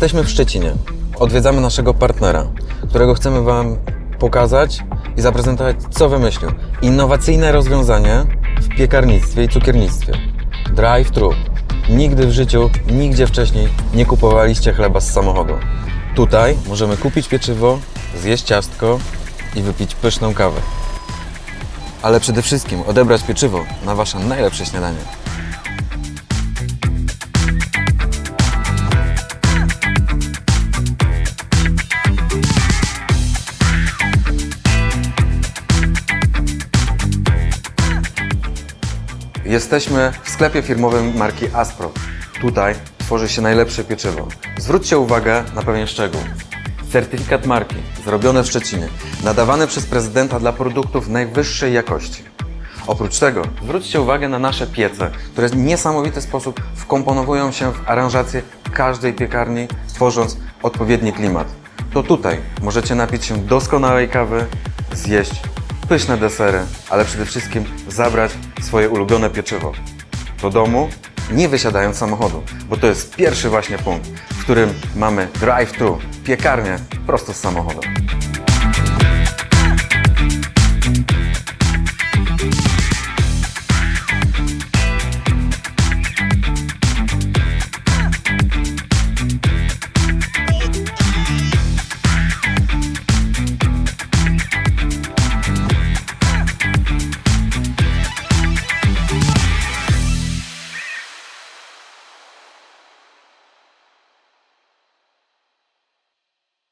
Jesteśmy w Szczecinie. Odwiedzamy naszego partnera, którego chcemy Wam pokazać i zaprezentować, co wymyślił. Innowacyjne rozwiązanie w piekarnictwie i cukiernictwie. Drive-thru. Nigdy w życiu, nigdzie wcześniej nie kupowaliście chleba z samochodu. Tutaj możemy kupić pieczywo, zjeść ciastko i wypić pyszną kawę. Ale przede wszystkim odebrać pieczywo na Wasze najlepsze śniadanie. Jesteśmy w sklepie firmowym marki Aspro. Tutaj tworzy się najlepsze pieczywo. Zwróćcie uwagę na pewien szczegół. Certyfikat marki, zrobione w Szczecinie, nadawany przez prezydenta dla produktów najwyższej jakości. Oprócz tego zwróćcie uwagę na nasze piece, które w niesamowity sposób wkomponowują się w aranżację każdej piekarni, tworząc odpowiedni klimat. To tutaj możecie napić się doskonałej kawy, zjeść pyszne desery, ale przede wszystkim zabrać swoje ulubione pieczywo do domu, nie wysiadając samochodu, bo to jest pierwszy właśnie punkt, w którym mamy drive-thru, piekarnię prosto z samochodu.